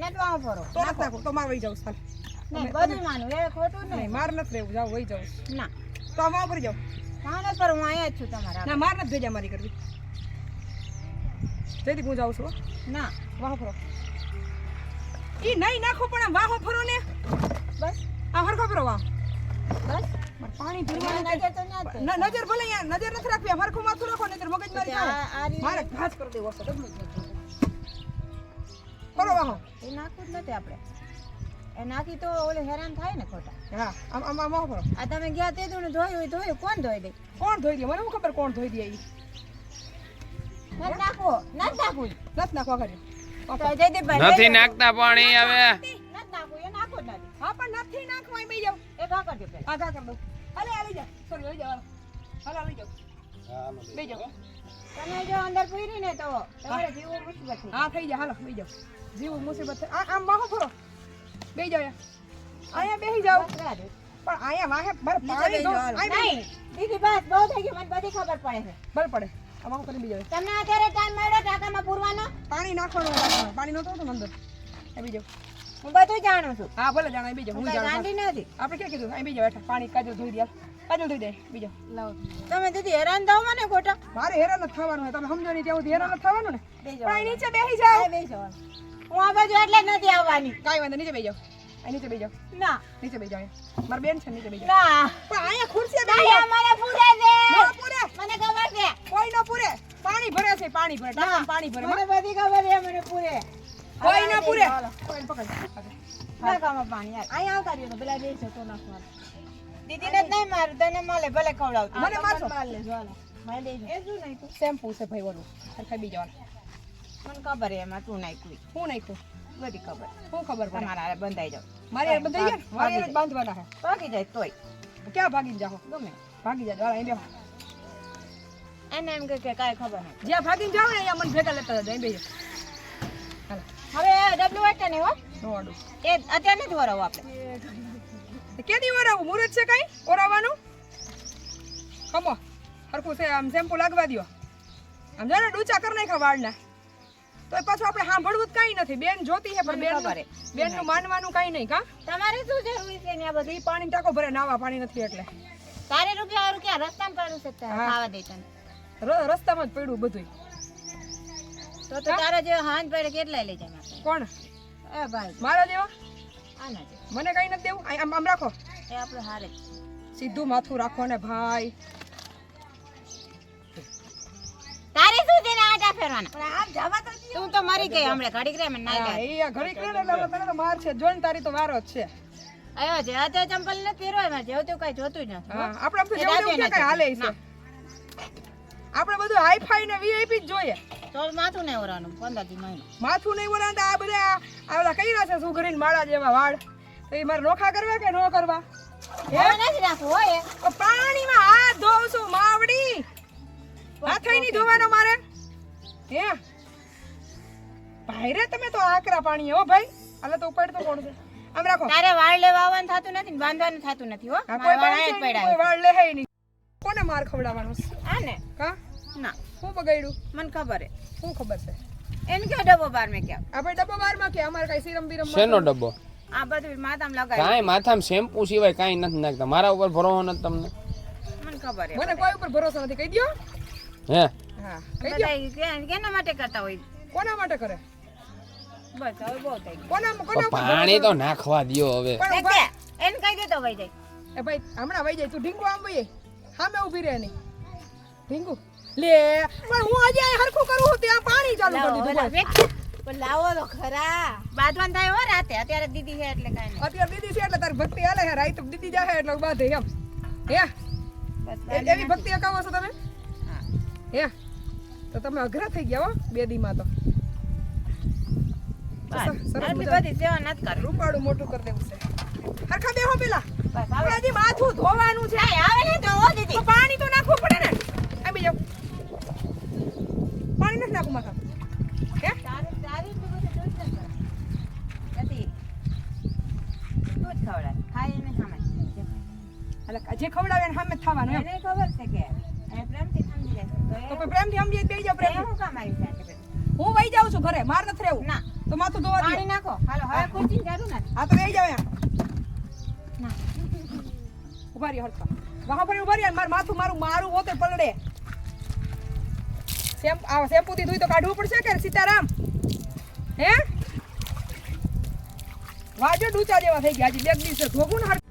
Net વાવ તો નથી નાખું તો માર વહી જાઉં ચાલ નહીં બધું માનું. એ ખોટું નહીં નહીં. માર નથી રહેવું. જાવ વહી જાઉં ના. તો પર હું અહીંયા જ છું તમારા ના માર નથી ભેજા મારી કરવી. જયદીપ હું જાઉં છું ના. વાહ ફરો. ઈ નહીં નાખો પણ વાહો ફરો ને. બસ. આ હરખો ફરો વાહ. બસ. પાણી નજર તો ના નજર ભલે નજર નથી રાખવી. હરખું માથું રાખો નહીતર મગજ મારી મારે ઘાસ કરી દેવો છે ફરો વાહો. એ નાખવું જ નથી આપણે. એ નાખી તો ઓલે હેરાન થાય ને ખોટા. હા આમ આમ આમ આ તમે ગયા તે દુને ધોયું હોય ધોયું. કોણ ધોઈ દે? કોણ ધોઈ દે? મને શું ખબર કોણ ધોઈ દે એ નાખો નથી નાખવું નથી નાખવા કર્યું તો જયદીપભાઈ નથી નાખતા પાણી હવે. નથી નાખવું એ નાખવું જ નથી. હા પણ નથી નાખવા એ બે જાવ એ ઘા કરજો આ ઘા કરી દઉં. હાલે આવી જા સોરી આવી જાવ હાલ. આવી જાવ બે તમે જો અંદર પૂરી ને તો તમારે જીવો મુસીબત છે હા થઈ જાય. હાલો બે જીવો મુસીબત. આ આમ વાહો ફરો. બે અહીંયા. બેસી જાવ પણ અહીંયા વાહે બર પાણી દો નહીં દીદી બસ બહુ થઈ ગયું મને બધી ખબર પડે છે. બર પડે. આ કરી બીજો તમને અત્યારે ટાઈમ મળ્યો ટાંકામાં પૂરવાનો? પાણી નાખવાનું. પાણી નહોતું ને અંદર. એ બીજો. હું બધું જાણું છું. હા ભલે જાણો બીજો. હું જાણું નથી. આપણે ક્યાં કીધું? અહીં બીજો બેઠા. પાણી કાજલ ધોઈ દે કાજલ ધોઈ દે બીજો. તમે. દીદી હેરાન થાવ મને ખોટા. મારે હેરાન જ થવાનું તમે સમજો નહીં ત્યાં હેરાન જ થવાનું ને. પણ નીચે બેસી જાઓ. બેસી બેસો હું આ બાજુ એટલે જ નથી આવવાની. કાંઈ વાંધો નીચે બેસી જાઓ. નીચે બેસી જાઓ. ના. નીચે બેસી જાઓ. મારી બેન છે નીચે બેસી જાઓ. ના. પણ અહીંયા ખુરશી બેસી જાઓ. મને પૂરે દે. ન પૂરે. મને ખબર છે. કોઈ ન પૂરે. પાણી ભરે છે પાણી ભરે. ટાંકામાં પાણી ભરે. મને બધી ખબર છે મને પૂરે. કોઈ ન પૂરે. કોઈ પકડ નાખામાં પાણી યાર અહીંયા આવતા રહ્યો તો પેલા બેસો તો નાખવાનું. દીદીને જ નહીં મારું તને મળે ભલે ખવડાવતી મને મારશો. માર લેજો હાલો. દેજો એ શું નાખ્યું? શેમ્પુ છે ભાઈ ઓલું સરખા બીજો મને ખબર એમાં તું નાખ્યું. હું નાખ્યું? બધી ખબર. શું ખબર પડે? મારા હારે બંધાઈ જાવ મારે બંધાઈ જાય મારે બાંધવાના છે. ભાગી જાય તોય. ક્યાં ભાગી જાઓ? ગમે. ભાગી જાઓ વાળા બેહો. એને એમ કે કે કાંઈ ખબર નહીં જ્યાં ભાગીને જાઓ ને અહીંયા મને ભેગા લેતા જાય બે હવે ડબલું વાટતા નહીં હો એ અત્યારે નથી વરાવું આપણે. કેદી ઓરાવું મુહૂર્ત છે કઈ ઓરાવાનું? ખમો હરખું છે આમ શેમ્પુ લાગવા દ્યો. આમ જાણે ડૂચા કરી નાખા વાળના. તો પાછું આપણે સાંભળવું જ કાંઈ નથી. બેન જોતી છે પણ બેન બેનનું બેનનું માનવાનું કાંઈ નહીં કા? તમારે શું જરૂરી છે ને આ બધી? પાણી ટાંકો ભરે નાવા પાણી નથી એટલે. તારે રૂપિયા રૂપિયા રસ્તામાં પડ્યું છે ખાવા દે તને. રસ્તામાં જ પડ્યું બધું તો તો તારા જેવા હાંજ પડે કેટલાય લઈ જાય કોણ? એ ભાઈ. મારા જેવા? મને કઈ નથી દેવું. આમ આમ રાખો. એ આપણે હારે. સીધું માથું રાખો ને ભાઈ. તારે શું છે ને આટા ફેરવાના? આમ જવા તો તું તો મરી ગઈ હમણે ઘડીક રે મને નાઈ ઈ આ ઘડીક રહે એટલે તને તો માર છે. જોઈને તારી તો વારો જ છે. આયો છે અત્યારે ચંપલ ને પહેરવા માં જેવું તેવું કઈ જોતું જ નથી આપણે તો એ જેવું તેવું ક્યાં હાલે છે? આપણે બધું હાઈફાઈ ને વીઆઈપી જ જોઈએ. તો માથું નહીં ઓરાનું પંદરથી મહિનો માથું નહીં ઓરાનું આ બધા આ ઓલા કર્યા છે સુગરીન માળા જેવા વાળ? તો એ મારે નોખા કરવા કે નો કરવા? હે? નથી રાખવું હોય પાણીમાં હાથ ધોઉં છું માવડી. હાથ નહીં ધોવાનો મારે. હે? ભાઈ રે તમે તો આકરા પાણી હો ભાઈ. હાલે તો ઉપાડ તો કોણ છે? આમ રાખો. તારે વાળ લેવા આવવાનું થતું નથી ને બાંધવાનું થતું નથી હો. કોઈ વાળ કોઈ લે નહીં. કોને માર ખવડાવવાનો છે? છે. કા ના. શું બગાડ્યું? મને ખબર હે. શું ખબર છે? એને કે ડબ્બો બાર મેં ક્યાં? આપણે ડબ્બો બારમાં કે અમારે કઈ સિરમ બિરમ શેનો ડબ્બો? આ બધું માથામાં લગાય કાંઈ માથામાં શેમ્પુ સિવાય કાંઈ નથી નાખતા. મારા ઉપર ભરોસો નથી તમને? મને ખબર હે. મને કોઈ ઉપર ભરોસો નથી. કહી દ્યો. હે? હા. કહી દ્યો. કેના માટે કરતા હોય? કોના માટે કરે? બસ હવે બહુ થઈ ગયું. કોના કોના પાણી તો નાખવા દ્યો હવે. એને કહી દેતો ભાઈ જાય. એ ભાઈ હમણાં વઈ જાય. તું ઢીંગુ આમ ભાઈ સામે ઊભી રહે નહીં ઢીંગુ. લે પણ હું આજે હરખું કરું હું ત્યાં પાણી ચાલુ કરી દીધું પણ લાવો તો ખરા. બાંધવાન થાય હો રાતે. અત્યારે દીદી છે એટલે કાંઈ નહીં. અત્યારે દીદી છે એટલે તારી ભક્તિ હાલે હે રાઈ તો દીદી જાહે એટલે બાંધે એમ. હે? એવી ભક્તિ અકાવો છો તમે? હે. તો તમે અઘરા થઈ ગયા હો બે દીમાં તો રૂપાળું મોટું કરી દેવું છે. હરખા બેહો પેલા. માથું ધોવાનું છે. આવે ને તો હો દીદી. તો પાણી તો નાખવું પડે ને આ બીજો પાણી નથી નાખવું માથા હે તારે તારે એટલી બધી દૂધ નથી કરવી. નથી. દૂધ એને સામે. એટલે જે ખવડાવે એને સામે થવાનું એને ખબર છે કે એને પ્રેમથી સમજી જશે. તો તો એ- કોઈ પ્રેમથી સમજી બે જાવ પ્રેમ શું કામ આવી છે હું વહી જાઉં છું ઘરે માર નથી રહેવું. ના. તો માથું ધોવા પાણી નાખો. હાલો હવે કોઈ જરૂર નથી. આ તો રહી જાવ ના. ઊભા રહ્યો હરખા વહાં પર ઊભા રહ્યા મારું માથું મારું મારું હોતે પલડે આ શેમ્પૂથી ધોઈ તો કાઢવું પડશે કે સીતારામ? હે? વાજો ડૂચા જેવા થઈ ગયા છે. બે દિવસે ધોગું ને